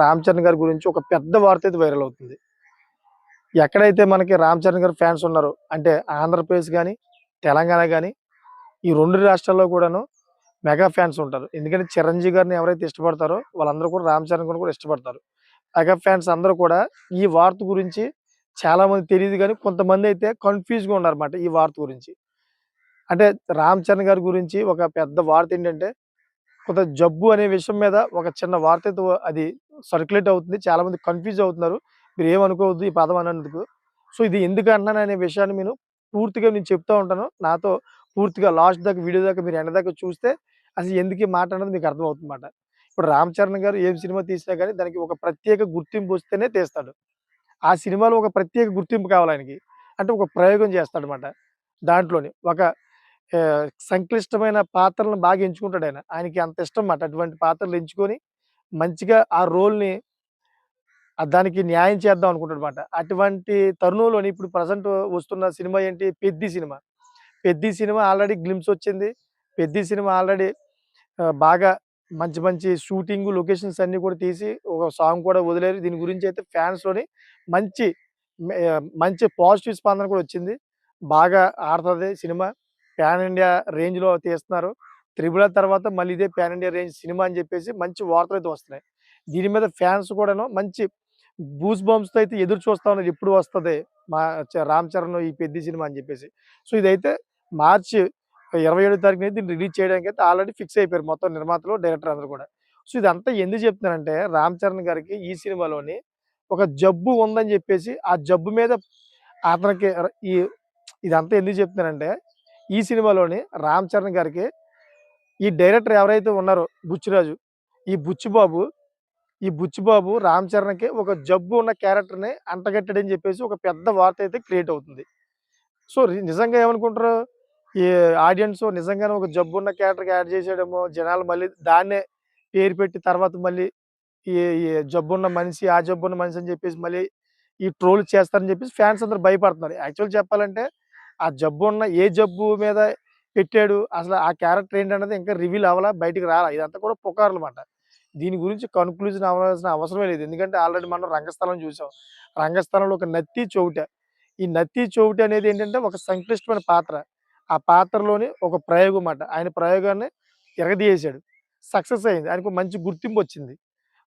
రామ్ చరణ్ గారి గురించి ఒక పెద్ద వార్త అయితే వైరల్ అవుతుంది. ఎక్కడైతే మనకి రామ్ చరణ్ గారి ఫ్యాన్స్ ఉన్నారో అంటే ఆంధ్రప్రదేశ్ కానీ తెలంగాణ కానీ ఈ రెండు రాష్ట్రాల్లో కూడాను మెగా ఫ్యాన్స్ ఉంటారు. ఎందుకంటే చిరంజీవి గారిని ఎవరైతే ఇష్టపడతారో వాళ్ళందరూ కూడా రామ్ చరణ్ గారిని కూడా ఇష్టపడతారు. మెగా ఫ్యాన్స్ అందరూ కూడా ఈ వార్త గురించి చాలామంది తెలియదు కానీ కొంతమంది అయితే కన్ఫ్యూజ్గా ఉన్నారన్నమాట ఈ వార్త గురించి. అంటే రామ్ చరణ్ గారి గురించి ఒక పెద్ద వార్త ఏంటంటే కొంత జబ్బు అనే విషయం మీద ఒక చిన్న వార్త అది సర్క్యులేట్ అవుతుంది. చాలా మంది కన్ఫ్యూజ్ అవుతున్నారు. మీరు ఏమనుకోవద్దు ఈ పదం అన్నందుకు. సో ఇది ఎందుకు అన్నాను అనే విషయాన్ని నేను పూర్తిగా నేను చెప్తా ఉంటాను. నాతో పూర్తిగా లాస్ట్ దాకా వీడియో దాకా మీరు ఎండ దాకా చూస్తే అసలు ఎందుకు మాట అన్నది మీకు అర్థమవుతుందన్నమాట. ఇప్పుడు రామ్ చరణ్ గారు ఏం సినిమా తీసినా కానీ దానికి ఒక ప్రత్యేక గుర్తింపు వస్తేనే తీస్తాడు. ఆ సినిమాలో ఒక ప్రత్యేక గుర్తింపు కావాలి ఆయనకి. అంటే ఒక ప్రయోగం చేస్తాడనమాట దాంట్లోని ఒక సంక్లిష్టమైన పాత్రలను బాగా ఎంచుకుంటాడు ఆయన. ఆయనకి అంత ఇష్టం అన్నమాట. అటువంటి పాత్రలు ఎంచుకొని మంచిగా ఆ రోల్ని దానికి న్యాయం చేద్దాం అనుకుంటాడు అనమాట అటువంటి తరుణంలోని ఇప్పుడు ప్రజెంట్ వస్తున్న సినిమా ఏంటి? Peddi cinema. Peddi cinema already glimpse వచ్చింది. పెద్ది సినిమా ఆల్రెడీ బాగా మంచి మంచి షూటింగ్ లొకేషన్స్ అన్నీ కూడా తీసి ఒక సాంగ్ కూడా వదిలేరు. దీని గురించి అయితే ఫ్యాన్స్లోని మంచి మంచి పాజిటివ్ స్పందన కూడా వచ్చింది. బాగా ఆడుతుంది సినిమా. పాన్ ఇండియా రేంజ్లో తీస్తున్నారు. త్రిబుల తర్వాత మళ్ళీ ఇదే పాన్ ఇండియా రేంజ్ సినిమా అని చెప్పేసి మంచి వార్తలు అయితే వస్తున్నాయి. దీని మీద ఫ్యాన్స్ కూడాను మంచి బూస్ బంప్స్ అయితే ఎదురు చూస్తా ఉన్నారు. ఎప్పుడు వస్తుంది? మా చ- రామ్ చరణ్ ఈ పెద్ద సినిమా అని చెప్పేసి. సో ఇదైతే మార్చి ఇరవై ఏడో తారీఖున దీన్ని రిలీజ్ చేయడానికి అయితే ఆల్రెడీ ఫిక్స్ అయిపోయారు మొత్తం నిర్మాతలు డైరెక్టర్ అందరూ కూడా. సో ఇదంతా ఎందుకు చెప్తున్నానంటే రామ్ చరణ్ గారికి ఈ సినిమాలోని ఒక జబ్బు ఉందని చెప్పేసి ఆ జబ్బు మీద అతనికి ఈ ఇదంతా ఎందుకు చెప్తున్నానంటే ఈ సినిమాలోని రామ్ చరణ్ గారికి ఈ డైరెక్టర్ ఎవరైతే ఉన్నారో బుచ్చిరాజు ఈ బుచ్చిబాబు ఈ బుచ్చిబాబు రామ్ చరణ్కి ఒక జబ్బు ఉన్న క్యారెక్టర్ని అంటగట్టడని చెప్పేసి ఒక పెద్ద వార్త అయితే క్రియేట్ అవుతుంది. సో నిజంగా ఏమనుకుంటారు? ఈ ఆడియన్స్ నిజంగానే ఒక జబ్బు ఉన్న క్యారెక్టర్కి యాడ్ చేసేయడమో జనాలు మళ్ళీ దాన్నే పేరు పెట్టి తర్వాత మళ్ళీ ఈ ఈ జబ్బున్న మనిషి ఆ జబ్బున్న మనిషి అని చెప్పేసి మళ్ళీ ఈ ట్రోల్ చేస్తారని చెప్పేసి ఫ్యాన్స్ అందరు భయపడుతున్నారు. యాక్చువల్ చెప్పాలంటే ఆ జబ్బు ఉన్న ఏ జబ్బు మీద పెట్టాడు అసలు ఆ క్యారెక్టర్ ఏంటన్నది ఇంకా రివీల్ అవ్వాలా బయటికి రాలా ఇదంతా కూడా పుకార్లు అన్నమాట దీని గురించి కన్క్లూజన్ అవ్వాల్సిన అవసరమే లేదు. ఎందుకంటే ఆల్రెడీ మనం రంగస్థలం చూసాం. రంగస్థలంలో ఒక నత్తి చౌట. ఈ నత్తి చౌట అనేది ఏంటంటే ఒక సంక్లిష్టమైన పాత్ర. ఆ పాత్రలోని ఒక ప్రయోగం అన్నమాట ఆయన ప్రయోగాన్ని ఎరగదీయేశాడు సక్సెస్ అయింది. ఆయనకు మంచి గుర్తింపు వచ్చింది.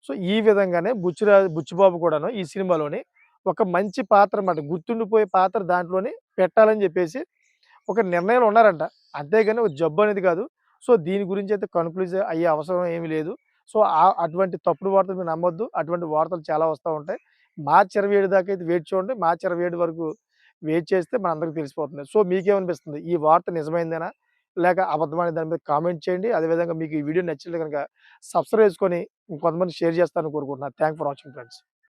సో ఈ విధంగానే బుచ్చిరా బుచ్చిబాబు కూడాను ఈ సినిమాలోని ఒక మంచి పాత్ర అన్నమాట గుర్తుండిపోయే పాత్ర దాంట్లోనే పెట్టాలని చెప్పేసి ఒక నిర్ణయాలు ఉన్నారంట. అంతేగాని ఒక జబ్బు అనేది కాదు. సో దీని గురించి అయితే కన్క్లూజ్ అయ్యే అవసరం ఏమీ లేదు. సో ఆ- అటువంటి తప్పుడు వార్తలు మీరు నమ్మొద్దు. అటువంటి వార్తలు చాలా వస్తూ ఉంటాయి. మార్చి ఇరవై ఏడు దాకా అయితే వెయిట్ చూడండి. మార్చి ఇరవై ఏడు వరకు వెయిట్ చేస్తే మన అందరికి తెలిసిపోతుంది. సో మీకేమనిపిస్తుంది? ఈ వార్త నిజమైందేనా? లేక అబద్ధమైన దాని మీద కామెంట్ చేయండి. అదేవిధంగా మీకు ఈ వీడియో నచ్చితే కనుక సబ్స్క్రైబ్ చేసుకొని ఇంకొంతమంది షేర్ చేస్తాను కోరుకుంటున్నాను. Thank for watching friends.